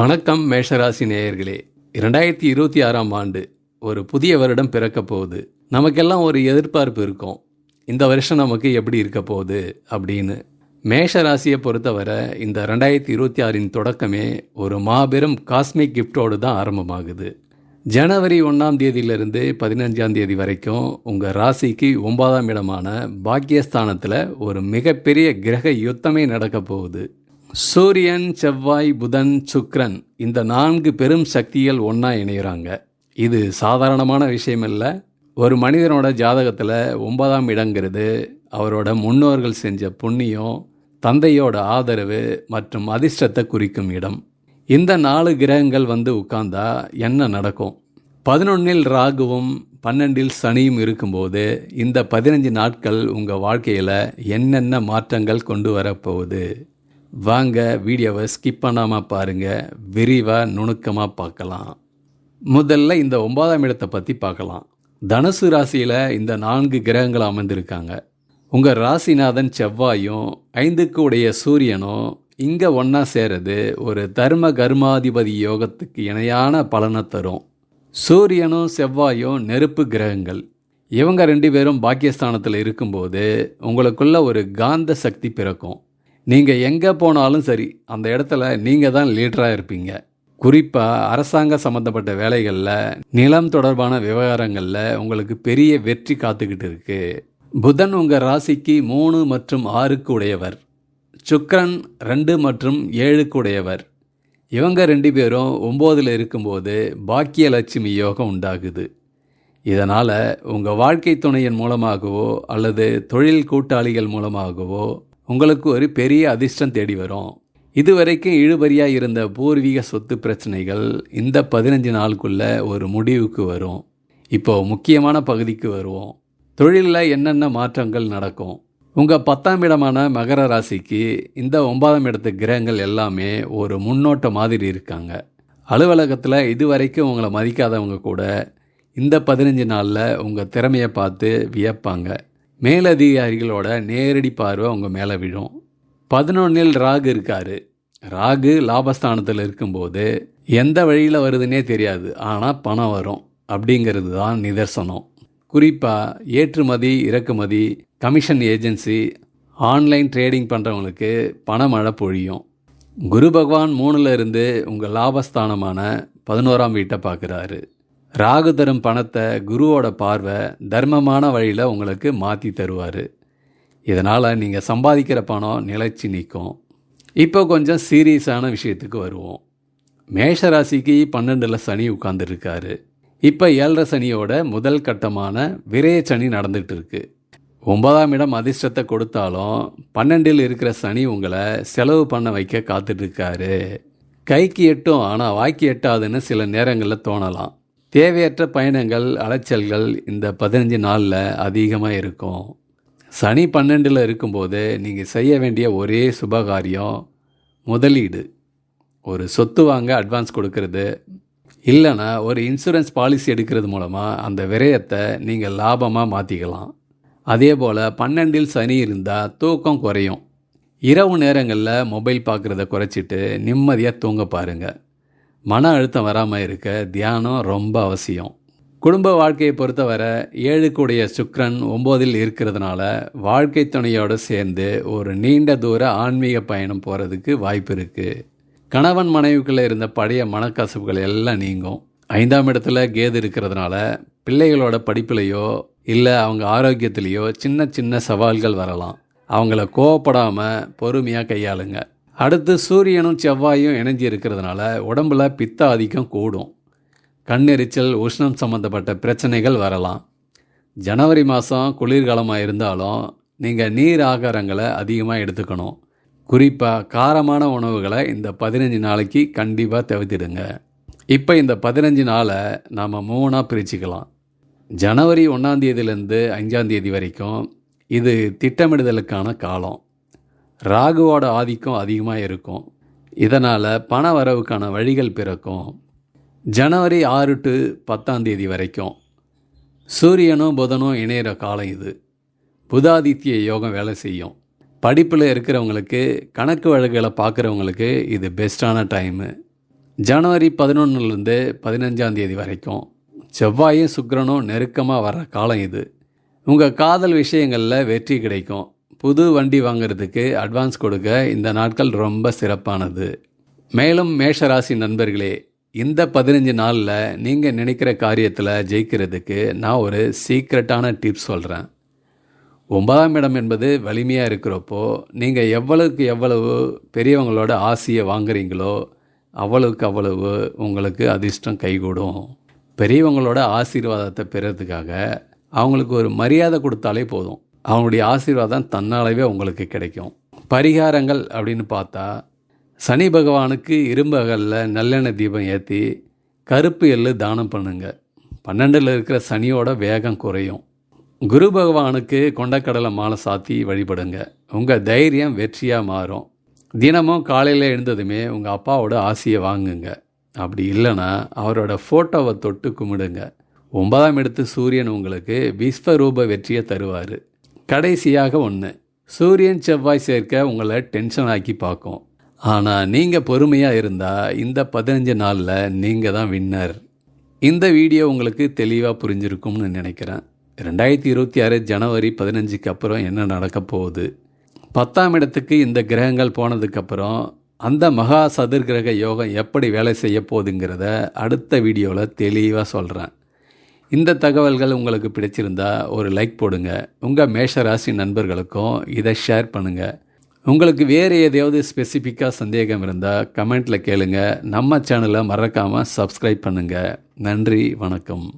வணக்கம் மேஷராசி நேயர்களே. இரண்டாயிரத்தி இருபத்தி ஆறாம் ஆண்டு ஒரு புதிய வருடம் பிறக்க போகுது. நமக்கெல்லாம் ஒரு எதிர்பார்ப்பு இருக்கும். இந்த வருஷம் நமக்கு எப்படி இருக்க போகுது அப்படின்னு. மேஷராசியை பொறுத்தவரை இந்த ரெண்டாயிரத்தி இருபத்தி ஆறின் தொடக்கமே ஒரு மாபெரும் காஸ்மிக் கிஃப்டோடு தான் ஆரம்பமாகுது. ஜனவரி ஒன்றாம் தேதியிலிருந்து பதினஞ்சாம் தேதி வரைக்கும் உங்கள் ராசிக்கு ஒன்பதாம் இடமான பாக்கியஸ்தானத்தில் ஒரு மிகப்பெரிய கிரக யுத்தமே நடக்க போகுது. சூரியன் செவ்வாய் புதன் சுக்ரன் இந்த நான்கு பெரும் சக்திகள் ஒன்றா இணைகிறாங்க இது சாதாரணமான விஷயம் இல்லை ஒரு மனிதனோட ஜாதகத்தில் ஒன்பதாம் இடங்கிறது அவரோட முன்னோர்கள் செஞ்ச புண்ணியம் தந்தையோட ஆதரவு மற்றும் அதிர்ஷ்டத்தை குறிக்கும் இடம். இந்த நாலு கிரகங்கள் வந்து உட்கார்ந்தா என்ன நடக்கும்? பதினொன்னில் ராகுவும் பன்னெண்டில் சனியும் இருக்கும்போது இந்த பதினஞ்சு நாட்கள் உங்கள் வாழ்க்கையில் என்னென்ன மாற்றங்கள் கொண்டு வரப்போகுது வாங்க வீடியோவை ஸ்கிப் பண்ணாமல் பாருங்கள் விரிவாக நுணுக்கமாக பார்க்கலாம். முதல்ல இந்த ஒன்பதாம் இடத்தை பற்றி பார்க்கலாம். தனுசு ராசியில் இந்த நான்கு கிரகங்கள் அமர்ந்திருக்காங்க. உங்கள் ராசிநாதன் செவ்வாயும் ஐந்துக்கு உடைய சூரியனும் இங்கே ஒன்றா சேருது. ஒரு தர்ம கர்மாதிபதி யோகத்துக்கு இணையான பலனை தரும். சூரியனும் செவ்வாயும் நெருப்பு கிரகங்கள். இவங்க ரெண்டு பேரும் பாக்கியஸ்தானத்தில் இருக்கும்போது உங்களுக்குள்ள ஒரு காந்த சக்தி பிறக்கும். நீங்கள் எங்கே போனாலும் சரி அந்த இடத்துல நீங்கள் தான் லீடராக இருப்பீங்க. குறிப்பாக அரசாங்க சம்மந்தப்பட்ட வேலைகளில் நிலம் தொடர்பான விவகாரங்களில் உங்களுக்கு பெரிய வெற்றி காத்துக்கிட்டு இருக்கு. புதன் உங்கள் ராசிக்கு மூணு மற்றும் ஆறுக்கு உடையவர். சுக்ரன் ரெண்டு மற்றும் ஏழுக்கு உடையவர். இவங்க ரெண்டு பேரும் ஒம்போதில் இருக்கும்போது பாக்கியலட்சுமி யோகம் உண்டாகுது. இதனால் உங்கள் வாழ்க்கை துணையின் மூலமாகவோ அல்லது தொழில் கூட்டாளிகள் மூலமாகவோ உங்களுக்கு ஒரு பெரிய அதிர்ஷ்டம் தேடி வரும். இதுவரைக்கும் இழுபறியாக இருந்த பூர்வீக சொத்து பிரச்சனைகள் இந்த பதினஞ்சு நாளுக்குள்ளே ஒரு முடிவுக்கு வரும். இப்போ முக்கியமான பகுதிக்கு வருவோம். தொழிலில் என்னென்ன மாற்றங்கள் நடக்கும்? உங்கள் பத்தாம் இடமான மகர ராசிக்கு இந்த ஒன்பதாம் இடத்து கிரகங்கள் எல்லாமே ஒரு முன்னோட்ட மாதிரி இருக்காங்க. அலுவலகத்தில் இதுவரைக்கும் உங்களை மதிக்காதவங்க கூட இந்த பதினஞ்சு நாளில் உங்கள் திறமையை பார்த்து வியப்பாங்க. மேலதிகாரிகளோட நேரடி பார்வை அவங்க மேலே விழும். பதினொன்னில் ராகு இருக்காரு. ராகு லாபஸ்தானத்தில் இருக்கும்போது எந்த வழியில் வருதுன்னே தெரியாது. ஆனால் பணம் வரும் அப்படிங்கிறது தான் நிதர்சனம். குறிப்பாக ஏற்றுமதி இறக்குமதி கமிஷன் ஏஜென்சி ஆன்லைன் ட்ரேடிங் பண்ணுறவங்களுக்கு பணமழை பொழியும். குரு பகவான் மூணில் இருந்து உங்கள் லாபஸ்தானமான பதினோராம் வீட்டை பார்க்குறாரு. ராகு தரும் பணத்தை குருவோட பார்வை தர்மமான வழியில் உங்களுக்கு மாற்றி தருவார். இதனால் நீங்கள் சம்பாதிக்கிற பணம் நிலைச்சி நிற்கும் இப்போ கொஞ்சம் சீரியஸான விஷயத்துக்கு வருவோம். மேஷ ராசிக்கு பன்னெண்டில் சனி உட்கார்ந்துருக்காரு. இப்போ ஏழரை சனியோட முதல் கட்டமான விரய சனி நடந்துகிட்டு இருக்கு ஒன்பதாம் இடம் அதிர்ஷ்டத்தை கொடுத்தாலும் பன்னெண்டில் இருக்கிற சனி உங்களை செலவு பண்ண வைக்க காத்துட்ருக்காரு கைக்கு எட்டும் ஆனால் வாய்க்கு எட்டாதுன்னு சில நேரங்களில் தோணலாம். தேவையற்ற பயணங்கள் அலைச்சல்கள் இந்த பதினஞ்சு நாளில் அதிகமாக இருக்கும். சனி பன்னெண்டில் இருக்கும்போது நீங்கள் செய்ய வேண்டிய ஒரே சுபகாரியம் முதலீடு. ஒரு சொத்து வாங்க அட்வான்ஸ் கொடுக்கறது. இல்லைன்னா ஒரு இன்சூரன்ஸ் பாலிசி எடுக்கிறது மூலமாக அந்த விரயத்தை நீங்கள் லாபமாக மாற்றிக்கலாம் அதே போல் பன்னெண்டில் சனி இருந்தால் தூக்கம் குறையும். இரவு நேரங்களில் மொபைல் பார்க்குறத குறைச்சிட்டு நிம்மதியாக தூங்க பாருங்கள் மன அழுத்தம் வராமல் இருக்க தியானம் ரொம்ப அவசியம். குடும்ப வாழ்க்கையை பொறுத்தவரை ஏழுக்குடைய சுக்ரன் ஒம்போதில் இருக்கிறதுனால வாழ்க்கை துணையோடு சேர்ந்து ஒரு நீண்ட தூர ஆன்மீக பயணம் போகிறதுக்கு வாய்ப்பு இருக்குது கணவன் மனைவிக்குள்ளே இருந்த பழைய மனக்கசப்புகள் எல்லாம் நீங்கும். ஐந்தாம் இடத்துல கேது இருக்கிறதுனால பிள்ளைகளோட படிப்புலையோ இல்லை அவங்க ஆரோக்கியத்திலேயோ சின்ன சின்ன சவால்கள் வரலாம். அவங்கள கோவப்படாமல் பொறுமையாக கையாளுங்க. அடுத்து சூரியனும் செவ்வாயும் இணைஞ்சி இருக்கிறதுனால உடம்புல பித்த ஆதிக்கம் கூடும். கண்ணெரிச்சல் உஷ்ணம் சம்மந்தப்பட்ட பிரச்சனைகள் வரலாம். ஜனவரி மாதம் குளிர்காலமாக இருந்தாலும் நீங்கள் நீர் ஆகாரங்களை அதிகமாக எடுத்துக்கணும். குறிப்பாக காரமான உணவுகளை இந்த பதினஞ்சு நாளைக்கு கண்டிப்பாக தவிர்த்திடுங்க. இப்போ இந்த பதினஞ்சு நாளை நாம் மூணாக பிரிச்சுக்கலாம். ஜனவரி ஒன்றாந்தேதியிலேருந்து அஞ்சாந்தேதி வரைக்கும் இது திட்டமிடுதலுக்கான காலம். ராகுவோட ஆதிக்கம் அதிகமாக இருக்கும். இதனால் பண வரவுக்கான வழிகள் பிறக்கும். ஜனவரி ஆறு டு பத்தாம் தேதி வரைக்கும் சூரியனும் புதனும் இணையிற காலம் இது. புதாதித்ய யோகம் வேலை செய்யும். படிப்பில் இருக்கிறவங்களுக்கு கணக்கு வழக்குகளை பார்க்குறவங்களுக்கு இது பெஸ்ட்டான டைமு ஜனவரி பதினொன்றுலேருந்து பதினஞ்சாம் தேதி வரைக்கும் செவ்வாயும் சுக்கரனும் நெருக்கமாக வர்ற காலம் இது. உங்கள் காதல் விஷயங்களில் வெற்றி கிடைக்கும். புது வண்டி வாங்குறதுக்கு அட்வான்ஸ் கொடுக்க இந்த நாட்கள் ரொம்ப சிறப்பானது. மேலும் மேஷராசி நண்பர்களே இந்த பதினஞ்சு நாளில் நீங்கள் நினைக்கிற காரியத்தில் ஜெயிக்கிறதுக்கு நான் ஒரு சீக்ரெட்டான டிப்ஸ் சொல்கிறேன் ஒன்பதாம் இடம் என்பது வலிமையாக இருக்கிறப்போ நீங்கள் எவ்வளவுக்கு எவ்வளவு பெரியவங்களோட ஆசையை வாங்குறீங்களோ அவ்வளவுக்கு அவ்வளவு உங்களுக்கு அதிர்ஷ்டம் கைகூடும். பெரியவங்களோட ஆசீர்வாதத்தை பெறதுக்காக அவங்களுக்கு ஒரு மரியாதை கொடுத்தாலே போதும். அவங்களுடைய ஆசீர்வாதம் தன்னாலவே உங்களுக்கு கிடைக்கும். பரிகாரங்கள் அப்படின்னு பார்த்தா சனி பகவானுக்கு இரும்பகலில் நல்லெண்ணெய் தீபம் ஏற்றி கருப்பு எள்ளு தானம் பண்ணுங்க. பன்னெண்டில் இருக்கிற சனியோட வேகம் குறையும். குரு பகவானுக்கு கொண்டக்கடலை மாலை சாத்தி வழிபடுங்க. உங்கள் தைரியம் வெற்றியாக மாறும். தினமும் காலையில் எழுந்ததுமே உங்கள் அப்பாவோட ஆசையை வாங்குங்க. அப்படி இல்லைன்னா அவரோட ஃபோட்டோவை தொட்டு கும்பிடுங்க. ஒன்பதாம் இடத்து சூரியன் உங்களுக்கு விஸ்வரூப வெற்றியை தருவார். கடைசியாக ஒன்று சூரியன் செவ்வாய் சேர்க்க உங்களை டென்ஷன் ஆக்கி பார்க்கும். ஆனால் நீங்கள் பொறுமையாக இருந்தால் இந்த பதினஞ்சு நாளில் நீங்கள் தான் வின்னர் இந்த வீடியோ உங்களுக்கு தெளிவாக புரிஞ்சிருக்கும்னு நினைக்கிறேன். ரெண்டாயிரத்தி இருபத்தி ஆறு ஜனவரி பதினஞ்சுக்கு அப்புறம் என்ன நடக்க போகுது? பத்தாம் இடத்துக்கு இந்த கிரகங்கள் போனதுக்கப்புறம் அந்த மகா சதுர்கிரக யோகம் எப்படி வேலை செய்ய போகுதுங்கிறத அடுத்த வீடியோவில் தெளிவாக சொல்கிறேன் இந்த தகவல்கள் உங்களுக்கு பிடிச்சிருந்தா ஒரு லைக் போடுங்க. உங்கள் மேஷராசி நண்பர்களுக்கும் இதை ஷேர் பண்ணுங்கள் உங்களுக்கு வேறு எதையாவது ஸ்பெசிஃபிக்காக சந்தேகம் இருந்தால் கமெண்ட்டில் கேளுங்கள் நம்ம சேனலை மறக்காமல் சப்ஸ்கிரைப் பண்ணுங்கள் நன்றி வணக்கம்.